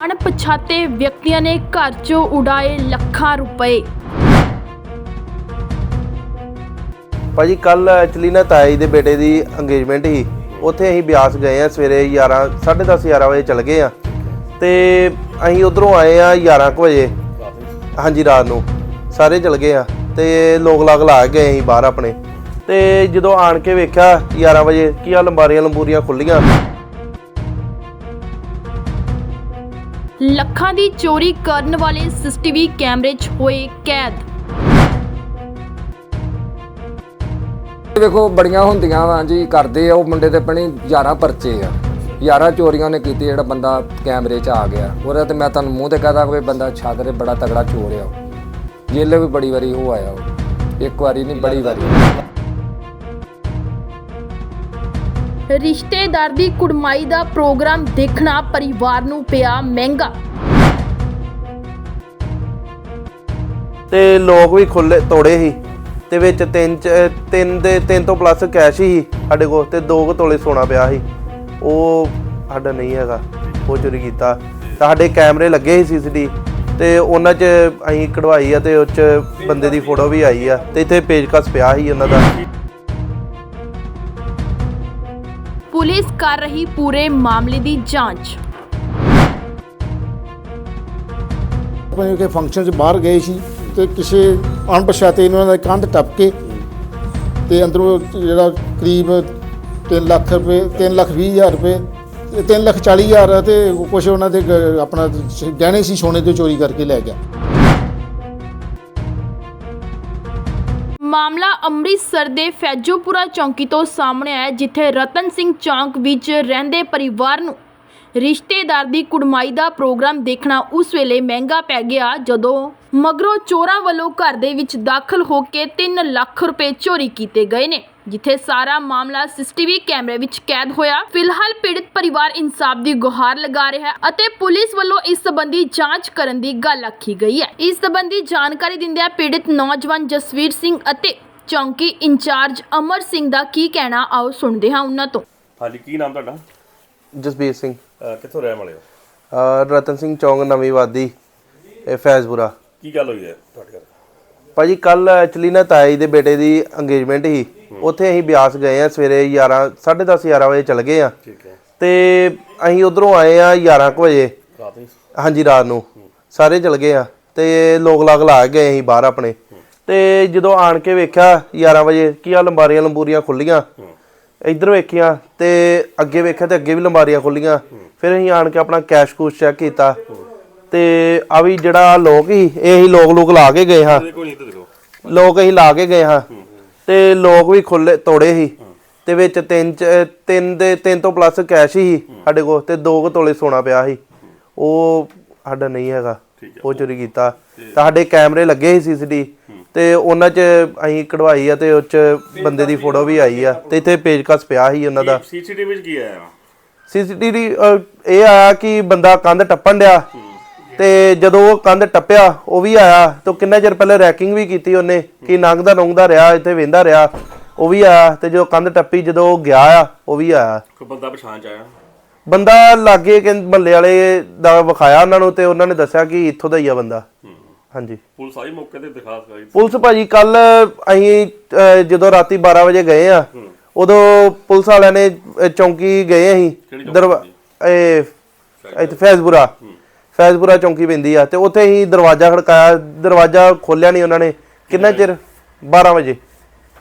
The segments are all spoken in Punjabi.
ਅਣਪਛਾਤੇ ਵਿਅਕਤੀਆਂ ਨੇ ਘਰ 'ਚੋਂ ਉਡਾਏ ਲੱਖਾਂ ਰੁਪਏ। ਭਾਜੀ ਕੱਲ ਐਕਚੁਅਲੀ ਨਾ ਤਾਈ ਦੇ ਬੇਟੇ ਦੀ ਅੰਗੇਜਮੈਂਟ ਸੀ। ਉੱਥੇ ਅਸੀਂ ਬਿਆਸ ਗਏ ਆ ਸਵੇਰੇ 11 10:30 11 ਵਜੇ ਚਲ ਗਏ ਆ ਤੇ ਅਸੀਂ ਉਧਰੋਂ ਆਏ ਆ 11 ਕੁ ਵਜੇ। ਹਾਂਜੀ, ਰਾਤ ਨੂੰ। ਸਾਰੇ ਚਲ ਗਏ ਆ ਤੇ ਲੋਕ ਲਾਗ ਲਾ ਕੇ ਗਏ ਅਸੀਂ ਬਾਹਰ ਆਪਣੇ। ਤੇ ਜਦੋਂ ਆਣ ਕੇ ਵੇਖਿਆ 11 ਵਜੇ, ਕੀ ਆ ਲੰਬਾਰੀਆਂ ਲੰਬੂਰੀਆਂ ਖੁੱਲੀਆਂ ਲੱਖਾਂ ਦੀ ਚੋਰੀ ਕਰਨ ਵਾਲੇ ਸੀਸੀਟੀਵੀ ਕੈਮਰੇ 'ਚ ਹੋਏ ਕੈਦ। ਵੇਖੋ ਬੜੀਆਂ ਹੁੰਦੀਆਂ ਵਾ ਜੀ ਕਰਦੇ ਆ ਉਹ ਮੁੰਡੇ ਤੇ ਪਣੀ 11 ਪਰਚੇ ਆ। 11 ਚੋਰੀਆਂ ਨੇ ਕੀਤੀ ਜਿਹੜਾ ਬੰਦਾ ਕੈਮਰੇ 'ਚ ਆ ਗਿਆ। ਉਹਦਾ ਤੇ ਮੈਂ ਤੁਹਾਨੂੰ ਮੂੰਹ ਤੇ ਕਹਦਾ ਕੋਈ ਬੰਦਾ ਛਾਦਰੇ ਬੜਾ ਤਗੜਾ ਚੋਰ ਆ ਉਹ। ਜੇਲੇ ਵੀ ਬੜੀ ਵਾਰੀ ਹੋ ਆਇਆ ਉਹ। ਇੱਕ ਵਾਰੀ ਨਹੀਂ ਬੜੀ ਵਾਰੀ। ਰਿਸ਼ਤੇਦਾਰ ਦੀ ਕੁੜਮਾਈ ਦਾ ਪ੍ਰੋਗਰਾਮ ਦੇਖਣਾ ਪਰਿਵਾਰ ਨੂੰ ਪਿਆ ਮਹਿੰਗਾ। ਤੇ ਲੋਕ ਵੀ ਖੁੱਲੇ ਤੋੜੇ ਸੀ ਤੇ ਵਿੱਚ ਤਿੰਨ ਚ- ਤਿੰਨ ਦੇ ਤਿੰਨ ਤੋਂ ਪਲੱਸ ਕੈਸ਼ ਹੀ ਸਾਡੇ ਕੋਲ ਤੇ 2 ਤੋਲੇ ਸੋਨਾ ਪਿਆ ਸੀ। ਉਹ ਸਾਡਾ ਨਹੀਂ ਹੈਗਾ ਉਹ ਚੋਰੀ ਕੀਤਾ। ਸਾਡੇ ਕੈਮਰੇ ਲੱਗੇ ਸੀ ਸੀਸੀਟੀ ਤੇ ਉਹਨਾਂ 'ਚ ਅਸੀਂ ਕਢਵਾਈ ਆ ਤੇ ਉਹ 'ਚ ਬੰਦੇ ਦੀ ਫੋਟੋ ਵੀ ਆਈ ਆ ਤੇ ਇੱਥੇ ਪੇਜਕਸ ਪਿਆ ਸੀ ਉਹਨਾਂ ਦਾ। ਪੁਲਿਸ ਕਰ ਰਹੀ ਪੂਰੇ ਮਾਮਲੇ ਦੀ ਜਾਂਚ। ਆਪਣੇ ਕੇ ਫੰਕਸ਼ਨ 'ਚ ਬਾਹਰ ਗਏ ਸੀ। ਤੇ ਕਿਸੇ ਅਣਪਛਾਤੇ ਇਹਨਾਂ ਦਾ ਕੰਧ ਟੱਪ ਕੇ ਤੇ ਅੰਦਰੋਂ ਜਿਹੜਾ ਕਰੀਬ 3 ਲੱਖ ਰੁਪਏ 3 ਲੱਖ 20 ਹਜ਼ਾਰ ਰੁਪਏ 3 ਲੱਖ 40 ਹਜ਼ਾਰ ਤੇ ਕੁਝ ਉਹਨਾਂ ਦੇ ਗ- ਆਪਣਾ ਗਹਿਣੇ ਸੀ ਸੋਨੇ ਦੇ ਚੋਰੀ ਕਰਕੇ ਲੈ ਗਿਆ। ਮਾਮਲਾ ਅੰਮ੍ਰਿਤਸਰ ਦੇ ਫੈਜੋਪੁਰਾ ਚੌਂਕੀ ਤੋਂ ਸਾਹਮਣੇ ਆਇਆ ਹੈ, ਜਿੱਥੇ ਰਤਨ ਸਿੰਘ ਚੌਂਕ ਵਿੱਚ ਰਹਿੰਦੇ ਪਰਿਵਾਰ ਨੂੰ ਰਿਸ਼ਤੇਦਾਰ ਦੀ ਕੁੜਮਾਈ ਦਾ ਪ੍ਰੋਗਰਾਮ ਦੇਖਣਾ ਉਸ ਵੇਲੇ ਮਹਿੰਗਾ ਪੈ ਗਿਆ ਜਦੋਂ ਮਗਰੋਂ ਚੋਰਾਂ ਵੱਲੋਂ ਘਰ ਦੇ ਵਿੱਚ ਦਾਖਲ ਹੋ ਕੇ 3 ਲੱਖ ਰੁਪਏ ਚੋਰੀ ਕੀਤੇ ਗਏ ਨੇ ਜਿੱਥੇ ਸਾਰਾ ਮਾਮਲਾ ਸੀਸੀਟੀਵੀ ਕੈਮਰੇ ਵਿੱਚ ਕੈਦ ਹੋਇਆ। ਫਿਲਹਾਲ ਪੀੜਤ ਪਰਿਵਾਰ ਇਨਸਾਫ ਦੀ ਗੁਹਾਰ ਲਗਾ ਰਿਹਾ ਹੈ ਅਤੇ ਪੁਲਿਸ ਵੱਲੋਂ ਇਸ ਸੰਬੰਧੀ ਜਾਂਚ ਕਰਨ ਦੀ ਗੱਲ ਆਖੀ ਗਈ ਹੈ। ਇਸ ਸੰਬੰਧੀ ਜਾਣਕਾਰੀ ਦਿੰਦਿਆਂ ਪੀੜਤ ਨੌਜਵਾਨ ਜਸਵੀਰ ਸਿੰਘ ਅਤੇ ਚੌਂਕੀ ਇੰਚਾਰਜ ਅਮਰ ਸਿੰਘ ਦਾ ਕੀ ਕਹਿਣਾ ਆਓ ਸੁਣਦੇ ਹਾਂ ਉਹਨਾਂ ਤੋਂ। ਹਾਂਜੀ ਕੀ ਨਾਮ ਤੁਹਾਡਾ? ਜਸਬੀਰ ਸਿੰਘ। ਅਹ ਕਿੱਥੋਂ ਰਹਿਣ ਵਾਲੇ ਹੋ? ਅਹ ਰਤਨ ਸਿੰਘ ਚੌਂਕ ਨਵੀਂ ਵਾਦੀ ਇਹ ਫੈਜ਼ਪੁਰਾ। ਕੀ ਗੱਲ ਹੋਈ ਹੈ ਤੁਹਾਡੇ ਘਰ? ਭਾਜੀ ਕੱਲ ਐਕਚੁਅਲੀ ਨਾ ਤਾਈ ਦੇ ਬੇਟੇ ਦੀ ਅੰਗੇਜਮੈਂਟ ਸੀ। ਉੱਥੇ ਅਸੀਂ ਬਿਆਸ ਗਏ ਆ ਸਵੇਰੇ 11 10:30 11 ਵਜੇ ਚਲ ਗਏ ਆ ਠੀਕ ਹੈ। ਤੇ ਅਸੀਂ ਉਧਰੋਂ ਆਏ ਆ 11 ਕੁ ਵਜੇ। ਰਾਤ ਨੂੰ? ਹਾਂਜੀ ਰਾਤ ਨੂੰ। ਸਾਰੇ ਚਲ ਗਏ ਆ ਤੇ ਲੋਕ ਲਾਗ ਲਾ ਗਏ ਅਸੀਂ ਬਾਹਰ ਆਪਣੇ। ਤੇ ਜਦੋਂ ਆਣ ਕੇ ਵੇਖਿਆ 11 ਵਜੇ ਕੀ ਆ ਲੰਬਾਰੀਆਂ ਲੰਬੂਰੀਆਂ ਖੁੱਲੀਆਂ ਇੱਧਰ ਵੇਖੀਆਂ ਤੇ ਅੱਗੇ ਵੇਖਿਆ ਤੇ ਅੱਗੇ ਵੀ ਲੰਬਾਰੀਆਂ ਖੁੱਲੀਆਂ ਫਿਰ ਅਸੀਂ ਆਣ ਕੇ ਆਪਣਾ ਕੈਸ਼ ਕੂਸ਼ ਚੈੱਕ ਕੀਤਾ ਤੇ ਆ ਵੀ ਜਿਹੜਾ ਲੋਕ ਹੀ ਇਹ ਹੀ ਲੋਕ ਲੋਕ ਲਾ ਕੇ ਗਏ ਹਾਂ। ਲੋਕ ਅਸੀਂ ਲਾ ਕੇ ਗਏ ਹਾਂ। ਤੇ ਲੋਕ ਵੀ ਖੁੱਲੇ ਤੋੜੇ ਸੀ। ਤੇ ਵਿੱਚ ਤਿੰਨ ਤਿੰਨ ਦੇ ਤਿੰਨ ਤੋਂ ਪਲੱਸ ਕੈਸ਼ ਹੀ ਸਾਡੇ ਕੋਲ ਤੇ 2 ਤੋਲੇ ਸੋਨਾ ਪਿਆ ਸੀ। ਉਹ ਸਾਡਾ ਨਹੀਂ ਹੈਗਾ। ਉਹ ਚੋਰੀ ਕੀਤਾ। ਸਾਡੇ ਕੈਮਰੇ ਲੱਗੇ ਸੀ ਸੀਸੀਟੀ ਤੇ ਉਹਨਾਂ 'ਚ ਅਸੀਂ ਕਢਵਾਈ ਆ ਤੇ ਉਹ 'ਚ ਬੰਦੇ ਦੀ ਫੋਟੋ ਵੀ ਆਈ ਆ। ਤੇ ਇੱਥੇ ਪੇਜਕਸ ਪਿਆ ਸੀ ਉਹਨਾਂ ਦਾ। ਸੀਸੀਟੀਵੀ ਵਿੱਚ ਕੀ ਆਇਆ? ਸੀਸੀਟੀਵੀ ਇਹ ਆਇਆ ਕਿ ਬੰਦਾ ਕੰਧ ਟੱਪਣ ਡਿਆ। ਤੇ ਜਦੋਂ ਉਹ ਕੰਧ ਟੱਪਿਆ ਉਹ ਵੀ ਆਇਆ। ਤੇ ਕਿੰਨਾ ਚਿਰ ਪਹਿਲੇ ਰੈਕਿੰਗ ਵੀ ਕੀਤੀ ਉਹਨੇ ਕਿ ਨੰਗਦਾ ਨੰਗਦਾ ਰਿਹਾ ਇੱਥੇ ਵੇਂਦਾ ਰਿਹਾ। ਉਹ ਵੀ ਆਇਆ ਤੇ ਜਦੋਂ ਕੰਧ ਟੱਪੀ ਜਦੋਂ ਉਹ ਗਿਆ ਆ ਉਹ ਵੀ ਆਇਆ। ਕੋਈ ਬੰਦਾ ਪਛਾਣ ਚ ਆਇਆ? ਬੰਦਾ ਲਾਗੇ ਕਿ ਮਹੱਲੇ ਵਾਲੇ ਦਾ ਵਿਖਾਇਆ ਉਹਨਾਂ ਨੂੰ ਤੇ ਉਹਨਾਂ ਨੇ ਦੱਸਿਆ ਕਿ ਇੱਥੋਂ ਦਾ ਹੀ ਆ ਬੰਦਾ। ਹਾਂਜੀ। ਪੁਲਿਸ ਆਈ ਮੌਕੇ ਤੇ ਦਿਖਾ ਸਕਾਈ ਪੁਲਿਸ ਭਾਜੀ ਕੱਲ ਅਸੀਂ ਜਦੋਂ ਰਾਤੀ 12 ਵਜੇ ਗਏ ਆ ਉਦੋਂ ਪੁਲਿਸ ਵਾਲਿਆਂ ਨੇ ਚੌਂਕੀ ਗਏ ਅਸੀਂ ਦਰਵਾ ਇਹ ਇੱਥੇ ਫੈਜ਼ਪੁਰਾ। ਫੈਜ਼ਪੁਰਾ ਚੌਂਕੀ ਪੈਂਦੀ ਆ ਤੇ ਉੱਥੇ ਹੀ ਦਰਵਾਜ਼ਾ ਖੜਕਾਇਆ ਦਰਵਾਜ਼ਾ ਖੋਲਿਆ ਨਹੀਂ ਉਹਨਾਂ ਨੇ। ਕਿੰਨਾ ਚਿਰ? 12 ਵਜੇ।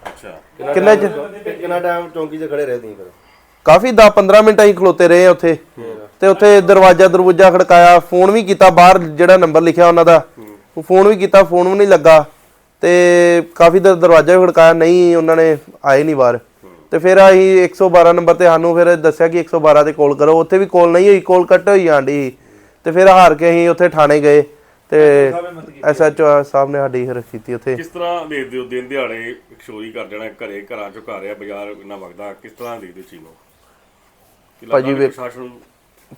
ਅੱਛਾ। ਕਿੰਨਾ ਚਿਰ? ਕਿੰਨਾ ਟਾਈਮ ਚੌਂਕੀ 'ਚ ਖੜੇ ਰਹੇ ਤੁਸੀਂ ਫਿਰ? ਕਾਫੀ 10 15 ਮਿੰਟ ਅਸੀਂ ਖਲੋਤੇ ਰਹੇ ਉੱਥੇ। ਤੇ ਉੱਥੇ ਦਰਵਾਜ਼ਾ ਦਰਵਾਜ਼ਾ ਖੜਕਾਇਆ ਫੋਨ ਵੀ ਕੀਤਾ ਬਾਹਰ ਜਿਹੜਾ ਨੰਬਰ ਲਿਖਿਆ ਉਹਨਾਂ ਦਾ ਉਹ ਫੋਨ ਵੀ ਕੀਤਾ ਫੋਨ ਵੀ ਨਹੀਂ ਲੱਗਾ। ਤੇ ਕਾਫੀ ਦੇਰ ਦਰਵਾਜ਼ਾ ਵੀ ਖੜਕਾਇਆ ਨਹੀਂ ਉਹਨਾਂ ਨੇ ਆਏ ਨਹੀਂ ਬਾਹਰ। ਤੇ ਫਿਰ ਅਸੀਂ 112 ਨੰਬਰ ਤੇ ਸਾਨੂੰ ਫਿਰ ਦੱਸਿਆ ਕਿ 112 ਤੇ ਕਾਲ ਕਰੋ। ਉੱਥੇ ਵੀ ਕਾਲ ਨਹੀਂ ਹੋਈ ਕਾਲ ਕੱਟ ਹੋਈ ਆਂਡੀ ਤੇ ਫਿਰ ਹਾਰ ਕੇ ਅਸੀਂ ਉੱਥੇ ਥਾਣੇ ਗਏ ਤੇ ਐਸਐਚਓ ਸਾਹਿਬ ਨੇ ਸਾਡੀ ਫਿਰ ਕੀਤੀ ਉੱਥੇ। ਕਿਸ ਤਰ੍ਹਾਂ ਦੇਖਦੇ ਹੋ ਦਿਨ ਦਿਹਾੜੇ ਇੱਕ ਚੋਰੀ ਕਰ ਜਾਣਾ ਘਰੇ ਘਰਾਂ ਚੋਂ ਘਰ ਆ ਬਾਜ਼ਾਰ ਇੰਨਾ ਵਗਦਾ ਕਿਸ ਤਰ੍ਹਾਂ ਦੇਖਦੇ ਹੋ ਚੀਜ਼ ਨੂੰ? ਕਿ ਲੱਗਦਾ ਭਾਜੀ ਵੀ ਪ੍ਰਸ਼ਾਸਨ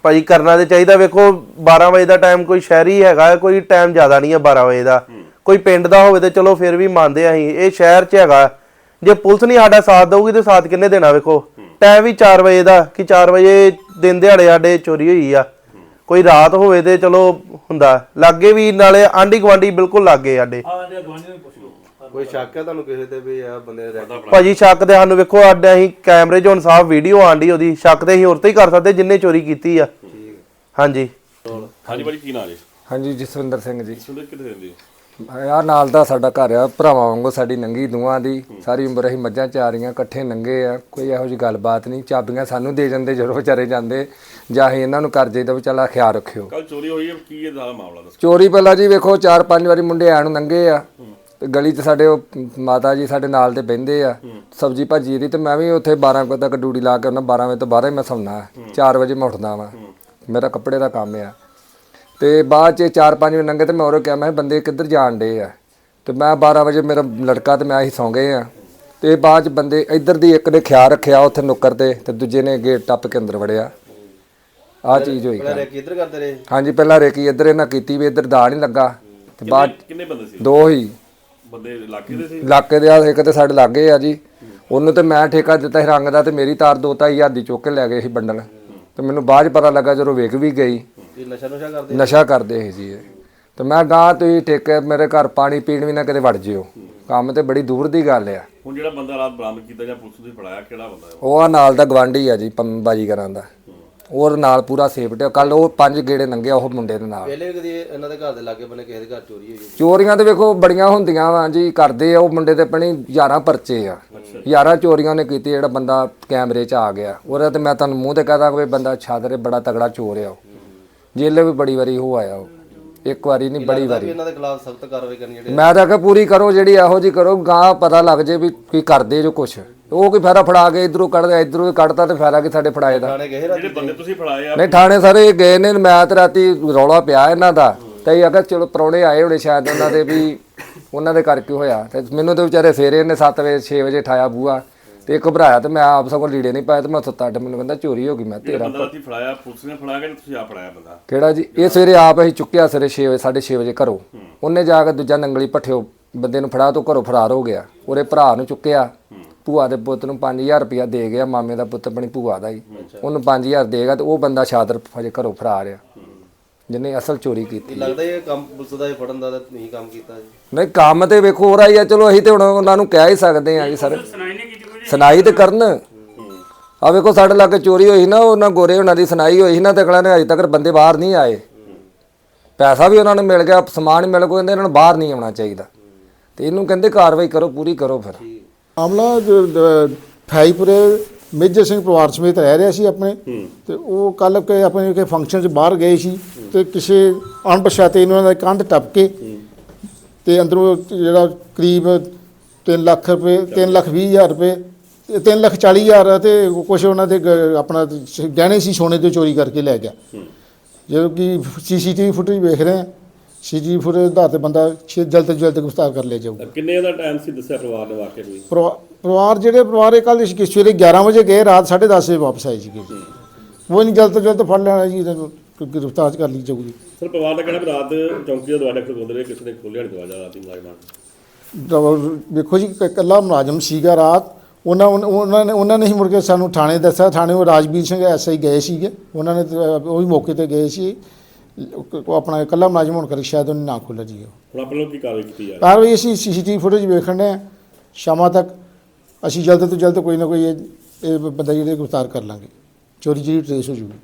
ਭਾਜੀ ਕਰਨਾ ਤੇ ਚਾਹੀਦਾ ਵੇਖੋ 12 ਵਜੇ ਦਾ ਟਾਈਮ ਕੋਈ ਸ਼ਹਿਰੀ ਹੈਗਾ ਕੋਈ ਟਾਈਮ ਜ਼ਿਆਦਾ ਨਹੀਂ ਹੈ 12 ਵਜੇ ਦਾ। ਕੋਈ ਪਿੰਡ ਦਾ ਹੋਵੇ ਤੇ ਚਲੋ ਫਿਰ ਵੀ ਮੰਨਦੇ ਆ ਅਸੀਂ। ਇਹ ਸ਼ਹਿਰ 'ਚ ਹੈਗਾ। ਜੇ ਪੁਲਿਸ ਨਹੀਂ ਸਾਡਾ ਸਾਥ ਦਊਗੀ ਤੇ ਸਾਥ ਕਿੰਨੇ ਦੇਣਾ ਵੇਖੋ। ਟਾਈਮ ਵੀ 4 ਵਜੇ ਦਾ ਕਿ 4 ਵਜੇ ਦਿਨ ਦਿਹਾੜੇ ਸਾਡੇ ਚੋਰੀ ਹੋਈ ਆ। ਕੋਈ ਰਾਤ ਹੋਵੇ ਤੇ ਚਲੋ ਹੁੰਦਾ। ਲਾਗੇ ਵੀ ਨਾਲੇ ਆਂਢੀ ਗੁਆਂਢੀ ਬਿਲਕੁਲ ਲਾਗੇ ਸਾਡੇ। ਕੋਈ ਸ਼ੱਕ ਹੈ ਤੁਹਾਨੂੰ ਕਿਸੇ ਤੇ ਵੀ ਆ ਬੰਦੇ ਨੇ ਰਹਿ ਭਾਜੀ ਸ਼ੱਕ ਤੇ ਸਾਨੂੰ ਵੇਖੋ ਸਾਡੇ ਅਸੀਂ ਕੈਮਰੇ 'ਚ ਹੁਣ ਸਾਫ਼ ਵੀਡੀਓ ਆਂਡੀ ਉਹਦੀ। ਸ਼ੱਕ ਤੇ ਅਸੀਂ ਹੋਰ ਤੇ ਹੀ ਕਰ ਸਕਦੇ ਜਿੰਨੇ ਚੋਰੀ ਕੀਤੀ ਆ। ਹਾਂਜੀ। ਹਾਂਜੀ ਭਾਜੀ ਕੀ ਨਾਂ ਜੀ? ਹਾਂਜੀ ਜਸਵਿੰਦਰ ਸਿੰਘ ਜੀ। ਸੁਣਦੇ ਕਿੱਥੇ ਰਹਿੰਦੇ? ਹੋ ਆ ਨਾਲ ਦਾ ਸਾਡਾ ਘਰ ਆ ਭਰਾਵਾਂ ਵਾਂਗੂ ਸਾਡੀ ਨੰਗੀ ਦੂਆਂ ਦੀ ਸਾਰੀ ਉਮਰ ਅਸੀਂ ਮੱਝਾਂ ਚਾਰੀਆਂ ਇਕੱਠੇ ਨੰਗੇ ਆ ਕੋਈ ਇਹੋ ਜਿਹੀ ਗੱਲਬਾਤ ਨਹੀਂ ਚਾਬੀਆਂ ਸਾਨੂੰ ਦੇ ਜਾਂਦੇ ਜਦੋਂ ਵਿਚਾਰੇ ਜਾਂਦੇ ਜਾਂ ਅਸੀਂ ਇਹਨਾਂ ਨੂੰ ਕਰ ਜਾਈਦਾ ਵੀ ਚੱਲ ਆਹ ਖਿਆਲ ਰੱਖਿਓ। ਕੱਲ ਚੋਰੀ ਹੋਈ ਹੈ ਕੀ ਇਹ ਦਾ ਮਾਮਲਾ ਦੱਸੋ? ਚੋਰੀ ਪਹਿਲਾਂ ਜੀ ਵੇਖੋ ਚਾਰ ਪੰਜ ਵਾਰੀ ਮੁੰਡੇ ਆਣ ਨੰਗੇ ਆ ਤੇ ਗਲੀ 'ਚ ਸਾਡੇ ਉਹ ਮਾਤਾ ਜੀ ਸਾਡੇ ਨਾਲ ਤੇ ਬਹਿੰਦੇ ਆ ਸਬਜੀ ਭਾਜੀ ਦੀ ਤੇ ਮੈਂ ਵੀ ਉੱਥੇ 12 ਵਜੇ ਤੱਕ ਡਿਊਟੀ ਲਾ ਕੇ ਉਹਨਾਂ 12 ਵਜੇ ਤੋਂ ਬਾਅਦ ਹੀ ਮੈਂ ਸੌਣਾ 4 ਵਜੇ ਮੈਂ ਉੱਠਦਾ ਵਾਂ। ਮੇਰਾ ਕੱਪੜੇ ਦਾ ਕੰਮ ਆ। ਤੇ ਬਾਅਦ 'ਚ 4-5 ਵਜੇ ਨੰਗੇ ਤੇ ਮੈਂ ਉਹਨੂੰ ਕਿਹਾ ਮੈਂ ਬੰਦੇ ਕਿੱਧਰ ਜਾਣ ਡੇ ਆ? ਤੇ ਮੈਂ 12 ਵਜੇ ਮੇਰਾ ਲੜਕਾ ਤੇ ਮੈਂ ਅਸੀਂ ਸੌਂ ਗਏ ਆ। ਤੇ ਬਾਅਦ 'ਚ ਬੰਦੇ ਇੱਧਰ ਦੀ ਇੱਕ ਨੇ ਖਿਆਲ ਰੱਖਿਆ ਉੱਥੇ ਨੁੱਕਰ ਤੇ ਤੇ ਦੂਜੇ ਨੇ ਗੇਟ ਟੱਪ ਕੇ ਅੰਦਰ ਵੜਿਆ। ਆ ਚੀਜ਼ ਹੋਈ ਪਹਿਲਾਂ ਰੈਕੀ ਇੱਧਰ ਕਰਦੇ ਰਹੇ? ਹਾਂਜੀ ਪਹਿਲਾਂ ਰੇਕੀ ਇੱਧਰ ਇਹਨਾਂ ਕੀਤੀ ਵੀ ਇੱਧਰ ਦਾ ਨਹੀਂ ਲੱਗਾ। ਤੇ ਬਾਅਦ ਕਿੰਨੇ ਬੰਦੇ ਸੀ? ਦੋ ਹੀ। ਬੰਦੇ ਇਲਾਕੇ ਦੇ ਸੀ? ਇਲਾਕੇ ਦੇ ਆ ਇੱਕ ਤੇ ਸਾਡੇ ਲਾਗੇ ਆ ਜੀ। ਉਹਨੂੰ ਤੇ ਮੈਂ ਠੇਕਾ ਦਿੱਤਾ ਸੀ ਰੰਗ ਦਾ ਤੇ ਮੇਰੀ ਤਾਰ ਦੋ ਢਾਈ ਹਜ਼ਾਰ ਦੀ ਚੁੱਕ ਕੇ ਲੈ ਗਏ ਸੀ ਬੰਡਲ। ਤੇ ਮੈਨੂੰ ਬਾਅਦ ਪਤਾ ਲੱਗਾ ਜਦੋਂ ਵੇਖ ਵੀ ਗਈ। ਇਹ ਨਸ਼ਾ ਨੁਸ਼ਾ ਕਰਦੇ ਨਸ਼ਾ ਕਰਦੇ ਸੀ ਜੀ। ਇਹ ਤੇ ਮੈਂ ਗਾਂ ਤੁਸੀਂ ਠੇਕੇ ਮੇਰੇ ਘਰ ਪਾਣੀ ਪੀਣ ਵੀ ਨਾ ਕਿਤੇ ਵੜ ਜਿਓ। ਕੰਮ ਤੇ ਬੜੀ ਦੂਰ ਦੀ ਗੱਲ ਆ। ਹੁਣ ਜਿਹੜਾ ਬੰਦਾ ਰਾਤ ਬਰਾਮਦ ਕੀਤਾ ਜਾਂ ਪੁਲਿਸ ਨੇ ਫੜਾਇਆ ਕਿਹੜਾ ਬੰਦਾ ਹੈ ਉਹ? ਉਹ ਆ ਨਾਲ ਦਾ ਗਵਾਂਢੀ ਆ ਜੀ ਪੰਮ ਬਾਜੀਗਰਾਂ ਦਾ। ਉਹ ਨਾਲ ਪੂਰਾ ਸੇਫਟੀ ਕੱਲ ਉਹ ਪੰਜ ਗੇੜੇ ਲੰਘਿਆ ਉਹ ਮੁੰਡੇ ਦੇ ਨਾਲ। ਪਹਿਲੇ ਵੀ ਕਦੀ ਇਹਨਾਂ ਦੇ ਘਰ ਦੇ ਲਾਗੇ ਬੰਨੇ ਕਿਸੇ ਦੇ ਘਰ ਚੋਰੀ ਹੋਈ? ਚੋਰੀਆਂ ਤੇ ਵੇਖੋ ਬੜੀਆਂ ਹੁੰਦੀਆਂ ਵਾ ਜੀ ਕਰਦੇ ਆ ਉਹ ਮੁੰਡੇ ਤੇ ਪਣੀ 11 ਪਰਚੇ ਆ। 11 ਚੋਰੀਆਂ ਨੇ ਕੀਤੀ ਜਿਹੜਾ ਬੰਦਾ ਕੈਮਰੇ 'ਚ ਆ ਗਿਆ। ਉਹਦਾ ਤੇ ਮੈਂ ਤੁਹਾਨੂੰ ਮੂੰਹ ਤੇ ਕਹਦਾ ਕੋਈ ਬੰਦਾ ਛਾਦਰੇ ਬੜਾ ਤਗੜਾ ਚੋਰ ਆ ਉਹ। ਜੇਲੇ ਵੀ ਬੜੀ ਵਾਰੀ ਹੋ ਆਇਆ ਉਹ। ਇੱਕ ਵਾਰੀ ਨਹੀਂ ਬੜੀ ਵਾਰੀ। ਇਹਨਾਂ ਦੇ ਖਿਲਾਫ ਸਖਤ ਕਾਰਵਾਈ ਕਰਨੀ ਜਿਹੜੇ ਮੈਂ ਤਾਂ ਕਿ ਪੂਰੀ ਕਰੋ ਜਿਹੜੀ ਇਹੋ ਜੀ ਕਰੋ ਗਾਂ ਪਤਾ ਲੱਗ ਜੇ ਵੀ ਕੀ ਕਰਦੇ ਜੋ ਕੁਛ। ਉਹ ਕੋਈ ਫਾਇਦਾ ਫੜਾ ਕੇ ਇਧਰੋਂ ਕੱਢਦਾ ਇਧਰੋਂ ਕੱਢਦਾ ਤੇ ਫਾਇਦਾ ਕਿ ਸਾਡੇ ਫੜਾਏ ਦਾ। ਥਾਣੇ ਗਏ ਰਾਤੀ ਜਿਹੜੇ ਬੰਦੇ ਤੁਸੀਂ ਫੜਾਏ ਆ ਨਹੀਂ ਥਾਣੇ ਸਾਰੇ ਗਏ ਨੇ ਮੈਂ ਤੇ ਰਾਤੀ ਰੌਲਾ ਪਿਆ ਇਹਨਾਂ ਦਾ। ਤੇ ਅਗਰ ਚਲੋ ਪਰੌਣੇ ਆਏ ਹੋਣੇ ਸ਼ਾਇਦ ਉਹਨਾਂ ਦੇ ਵੀ ਉਹਨਾਂ ਦੇ ਕਰਕੇ ਹੋਇਆ। ਤੇ ਮੈਨੂੰ ਤੇ ਵਿਚਾਰੇ ਸਵੇਰੇ ਇਹਨੇ 7 ਵਜੇ 6 ਵਜੇ ਠਾਇਆ ਬੂਆ ਤੇ ਘਬਰਾਇਆ ਤੇ ਮੈਂ ਆਪ ਸਗੋਂ ਲੀੜੇ ਨਹੀਂ ਪਾਏ ਤੇ ਮੈਂ ਸੁੱਤਾ ਅੱਡ ਮੈਨੂੰ ਕਹਿੰਦਾ ਚੋਰੀ ਹੋ ਗਈ ਮੈਂ ਤੇਰਾ ਬੰਦਾ ਤੁਸੀਂ ਫੜਾਇਆ ਪੁਲਿਸ ਨੇ ਫੜਾਇਆ ਕਿ ਤੁਸੀਂ ਆਪ ਫੜਾਇਆ ਬੰਦਾ? ਕਿਹੜਾ ਜੀ? ਇਹ ਸਵੇਰੇ ਆਪ ਅਸੀਂ ਚੁੱਕਿਆ ਸਵੇਰੇ 6 ਵਜੇ 6:30 ਵਜੇ ਘਰੋਂ। ਉਹਨੇ ਜਾ ਕੇ ਦੂਜਾ ਨੰਗਲੀ ਪੱਠਿਓ ਬੰਦੇ ਨੂੰ ਫੜਾ ਤੋਂ ਘਰੋਂ ਫਰਾਰ ਹੋ ਗਿਆ। ਉਹਦੇ ਭਰਾ ਨੂੰ ਚੁੱਕਿਆ। ਭੂਆ ਦੇ ਪੁੱਤ ਨੂੰ 5000 ਰੁਪਇਆ ਦੇ ਗਿਆ ਮਾਮੇ ਦਾ ਪੁੱਤ ਆਪਣੀ ਭੂਆ ਦਾ ਹੀ। ਉਹਨੂੰ 5000 ਦੇਗਾ ਤੇ ਉਹ ਬੰਦਾ ਸ਼ਾਦਰ ਹਜੇ ਘਰੋਂ ਫਰਾਰ ਆ। ਜਿਹਨੇ ਅਸਲ ਚੋਰੀ ਕੀਤੀ ਲੱਗਦਾ ਇਹ ਕੰਮ ਪੁਲਿਸ ਦਾ ਹੀ ਫੜਨ ਦਾ ਤਾਂ ਨਹੀਂ ਕੰਮ ਕੀਤਾ ਜੀ। ਨਹੀਂ ਕੰਮ ਤੇ ਵੇਖੋ ਹੋ ਰਹੀ ਆ। ਚਲੋ ਅਸੀਂ ਤੇ ਹੁਣ ਉਹਨਾਂ ਨੂੰ ਕਹਿ ਹੀ ਸਕਦੇ ਆ ਜੀ ਸਰ। ਸੁਣਾਈ ਤੇ ਕਰਨ। ਆ ਵੇਖੋ ਸਾਡੇ ਲਾਗੇ ਚੋਰੀ ਹੋਈ ਨਾ ਉਹਨਾਂ ਗੋਰੇ ਉਹਨਾਂ ਦੀ ਸੁਣਾਈ ਹੋਈ ਸੀ ਨਾ ਤੇ ਅਗਲਾ ਨੇ ਅਜੇ ਤੱਕ ਬੰਦੇ ਬਾਹਰ ਨਹੀਂ ਆਏ। ਪੈਸਾ ਵੀ ਉਹਨਾਂ ਨੂੰ ਮਿਲ ਗਿਆ ਸਮਾਨ ਮਿਲ ਗਿਆ ਕਹਿੰਦੇ ਇਹਨਾਂ ਨੂੰ ਬਾਹਰ ਨਹੀਂ ਆਉਣਾ ਚਾਹੀਦਾ। ਤੇ ਇਹਨੂੰ ਕਹਿੰਦੇ ਕਾਰਵਾਈ ਕਰੋ ਪੂਰੀ ਕਰੋ ਫਿਰ। ਮਾਮਲਾ ਫਾਈਪੁਰੇ ਮੇਜਰ ਸਿੰਘ ਪਰਿਵਾਰ ਸਮੇਤ ਰਹਿ ਰਿਹਾ ਸੀ ਆਪਣੇ। ਤੇ ਉਹ ਕੱਲ ਕੇ ਆਪਣੇ ਕੇ ਫੰਕਸ਼ਨ 'ਚ ਬਾਹਰ ਗਏ ਸੀ। ਤੇ ਕਿਸੇ ਅਣਪਛਾਤੇ ਇਹਨਾਂ ਦਾ ਕੰਧ ਟੱਪ ਕੇ ਤੇ ਅੰਦਰੋਂ ਜਿਹੜਾ ਕਰੀਬ 3 ਲੱਖ ਰੁਪਏ 3 ਲੱਖ 20 ਹਜ਼ਾਰ ਰੁਪਏ 3 ਲੱਖ 40 ਹਜ਼ਾਰ ਤੇ ਕੁਝ ਉਹਨਾਂ ਦੇ ਗ- ਆਪਣਾ ਗਹਿਣੇ ਸੀ ਸੋਨੇ ਦੇ ਚੋਰੀ ਕਰਕੇ ਲੈ ਗਿਆ। ਜਦੋਂ ਕਿ ਸੀਸੀਟੀਵੀ ਫੁਟੇਜ ਵੇਖ ਰਹੇ ਹਾਂ ਸੀਸੀਟੀਵੀ ਫੁਟੇਜ ਦੇ ਆਧਾਰ ਤੇ ਬੰਦਾ ਛੇ ਜਲਦ ਤੋਂ ਜਲਦ ਗ੍ਰਿਫਤਾਰ ਕਰ ਲਿਆ ਜਾਊਗਾ। ਕਿੰਨੇ ਦਾ ਟਾਈਮ ਸੀ ਦੱਸਿਆ ਪਰਿਵਾਰ ਨੇ ਵਾਕਿਆ ਕੋਈ? ਪਰਿਵਾ- ਪਰਿਵਾਰ ਜਿਹੜੇ ਪਰਿਵਾਰ ਇਹ ਕੱਲ ਸਵੇਰੇ 11 ਵਜੇ ਗਏ ਰਾਤ 10:30 ਵਜੇ ਵਾਪਸ ਆਏ ਸੀਗੇ। ਉਹ ਨਹੀਂ ਜਲਦ ਤੋਂ ਜਲਦ ਫੜ ਲੈਣਾ ਜੀ ਇਹਨਾਂ ਨੂੰ ਗ੍ਰਿਫਤਾਰ ਕਰ ਲਈ ਜਾਊਗੀ। ਸਰ ਪਰਿਵਾਰ ਦਾ ਕਹਿਣਾ ਵੀ ਰਾਤ ਚੌਂਕੀ ਦਾ ਦਰਵਾਜ਼ਾ ਖੋਲਦੇ ਰਹੇ ਕਿਸੇ ਨੇ ਖੋਲਿਆ ਨਹੀਂ ਦਰਵਾਜ਼ਾ ਰਾਤੀ ਮੁਲਾਜ਼ਮਾਂ ਨੇ। ਤਾਂ ਵੇਖੋ ਜੀ ਕ- ਇਕੱਲਾ ਮੁਲਾਜ਼ਮ ਸੀਗਾ ਰਾਤ ਉਹਨਾਂ ਉਹਨਾਂ ਨੇ ਉਹਨਾਂ ਨੇ ਹੀ ਮੁੜ ਕੇ ਸਾਨੂੰ ਥਾਣੇ ਦੱਸਿਆ। ਥਾਣੇ ਉਹ ਰਾਜਵੀਰ ਸਿੰਘ ਐਸਆਈ ਗਏ ਸੀਗੇ। ਉਹਨਾਂ ਨੇ ਤਾਂ ਉਹ ਵੀ ਮੌਕੇ ਤੇ ਗਏ ਸੀ। ਉਹ ਆਪਣਾ ਇਕੱਲਾ ਮੁਲਾਜ਼ਮ ਹੋਣ ਕਰਕੇ ਸ਼ਾਇਦ ਉਹਨੇ ਨਾ ਖੋਲ੍ਹਿਆ ਜੀ ਉਹ। ਹੁਣ ਆਪਾਂ ਲੋਕ ਕੀ ਕਾਰਵਾਈ ਕੀਤੀ ਜਾ ਰਹੀ ਕਾਰਵਾਈ ਅਸੀਂ ਸੀਸੀਟੀਵੀ ਫੁਟੇਜ ਵੇਖਣ ਦੇ ਸ਼ਾਮਾਂ ਤੱਕ ਅਸੀਂ ਜਲਦ ਤੋਂ ਜਲਦ ਕੋਈ ਨਾ ਕੋਈ ਇਹ ਇਹ ਬੰਦਾ ਜਿਹੜੇ ਗ੍ਰਿਫਤਾਰ ਕਰ ਲਾਂਗੇ। ਚੋਰੀ ਜਿਹੜੀ ਟ੍ਰੇਸ ਹੋ ਜੂਗੀ।